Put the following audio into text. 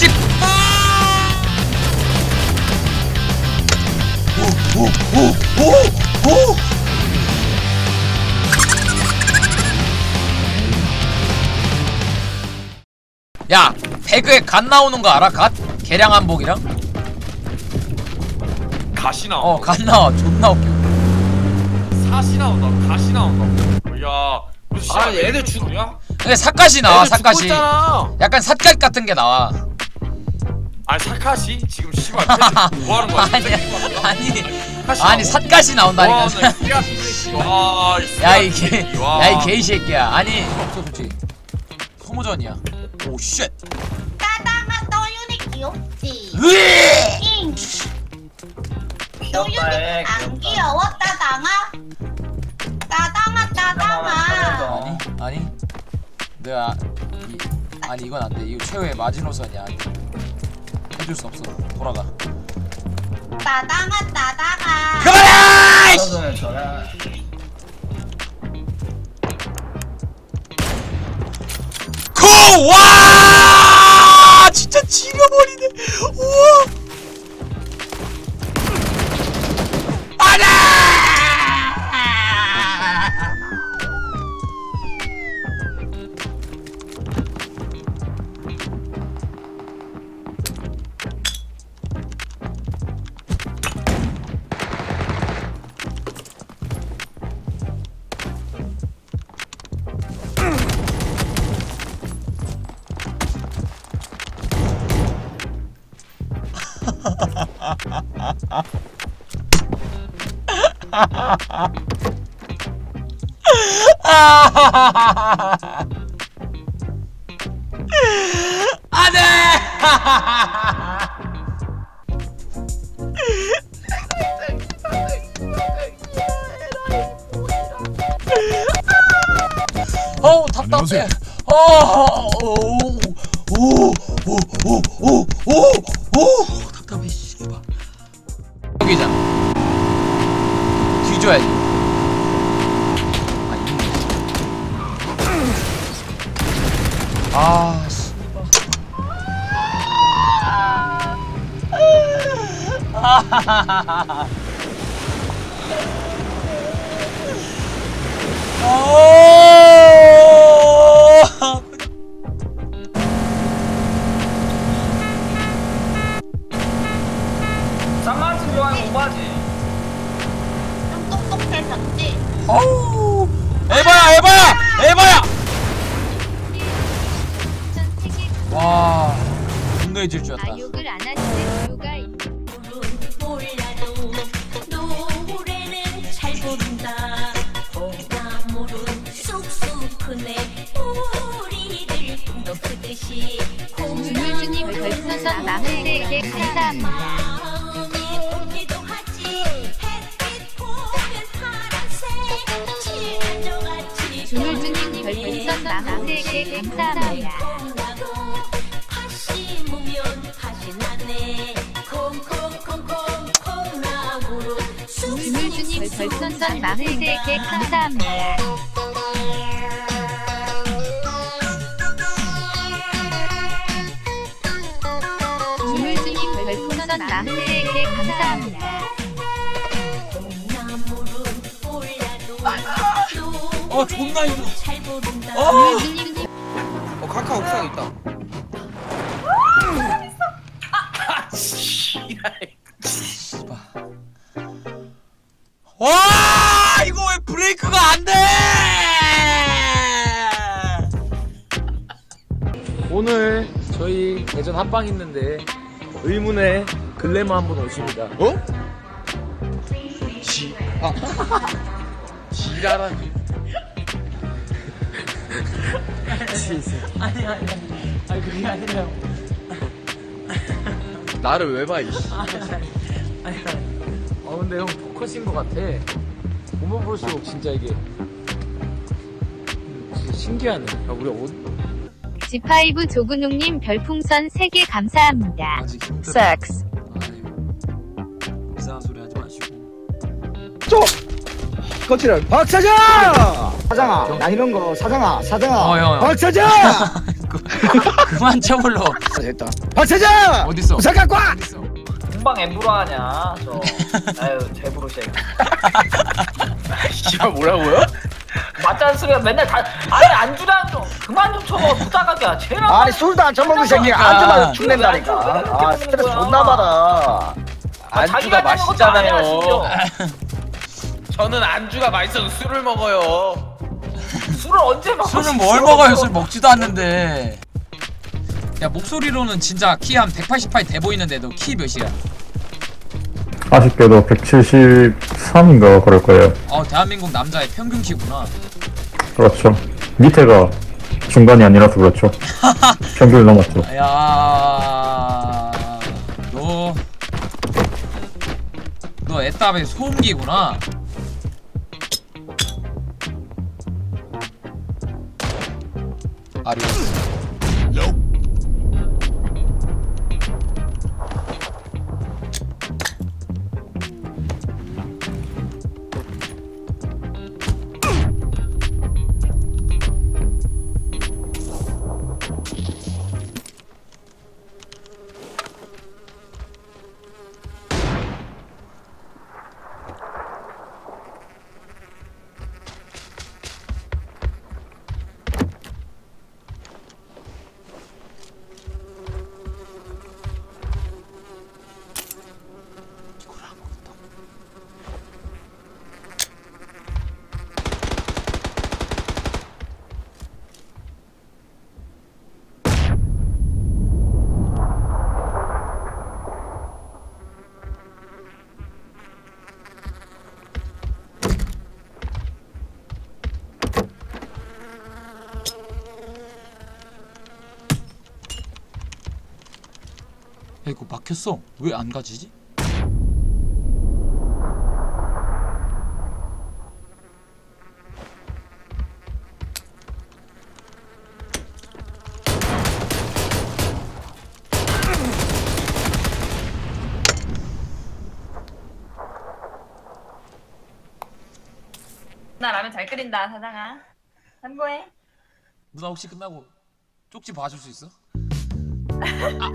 씨. 오오오오오 야, 배그에 갓 나오는 거 알아? 갓? 개량 한복이랑? 가시 나온다. 어, 갓 나와. 존나 웃겨. 사시 나온다. 가시 나온다. 야, 무슨 아, 얘들 죽- 야 근데 사카시 나와, 사카시. 있잖아. 약간 삿갓 같은 게 나와. 아니 사카시 지금 씨발 패스 뭐 하는 거야? 아니, 아니, 사카시 아니, 삿갓이 나온다니까. 와, 나 씨앗 새끼. 와, 이 야, 이 씨앗 개, 새끼. 와. 야, 이 개이 새끼야. 아니, 없어, 솔직히. 소모전이야. 오, 쉣. 따당아 너윤이 귀엽지? 으이! 잉. 너윤이 귀엽다, 안 귀여워 따당아? 따당아 따당아 아니, 아니. 내가, 이, 아니, 이건 안 돼. 이거 최후의 마지노선이야. 아니. 해줄 수 없어. 돌아가. 따당아 따당아 그만해! 이씨! 전화. 고! 와! 진짜 지려버리네. 우 안돼! 어우 답답해. 어오오오오오오오 아 씨발. 어. 에바야 에바야 에바야. 분노해질 줄 알았다. 아 욕을 안 하시는 이유가 있- 몰라도 노래는 잘 부른다 콩나물은 쑥쑥 크네 우리들 꿈도 크듯이 주물주님 별풍선 43개 감사합니다. 마음이 울기도 하지 햇빛 보면 파란색 칠간조같이 주물주님 별풍선 43개 감사합니다. 별풍선 43개 감사합니다. 주물주님 별풍선 43개 감사합니다. 콩나물은 몰라도 어 존나 힘들어. 주물주님 어 카카 옥상 있다. 와 이거 왜 브레이크가 안 돼? 오늘 저희 대전 합방 있는데 의문의 글래머 한 분 오십니다. 어? 지 아. 지랄하니. 아니 아니 아니 그게 아니라요. 나를 왜 봐, 이씨. 아니 어 근데 형 포커스인 것 같아. 보면 볼수록 진짜 이게 진짜 신기하네. 야 우리 어, G5 조근웅님 별풍선 3개 감사합니다. 아직 힘들어. 이상한 소리 하지 마시고. 거치를 박사장! 사장아, 나 이런 거 사장아, 사장아, 어, 형, 형. 박사장! 그, 그만 쳐불러 됐다 박차장 어딨어 갖고 와 어딨어 금방 엠브로 하냐 저. 아유 제부로 씨 씨발 뭐라고요? 맞자는 소리가 맨날 다 아니 안주랑 좀 그만 좀 쳐먹어 부탁하게. 제일 한 아니 술도 안 처먹는 새끼가 그러니까. 안주만 죽는다니까. 아 스트레스 존나 받아. 안주가 맛있잖아요. 저는 안주가 맛있어서 술을 먹어요. 술을 언제 먹어 술은 뭘 먹어요? 술 먹지도 않는데 야 목소리로는 진짜 키 한 188 돼 보이는데 너 키 몇이야? 아쉽게도 173인가 그럴 거예요. 어 대한민국 남자의 평균 키구나 그렇죠. 밑에가 중간이 아니라서 그렇죠. 평균을 넘었죠. 야, 너, 너 애답의 소음기구나. 아리오스. 야, 이거 막혔어. 왜 안 가지지? 나 라면 잘 끓인다 사장아 참고해 누나 혹시 끝나고 쪽지 봐줄 수 있어? 아,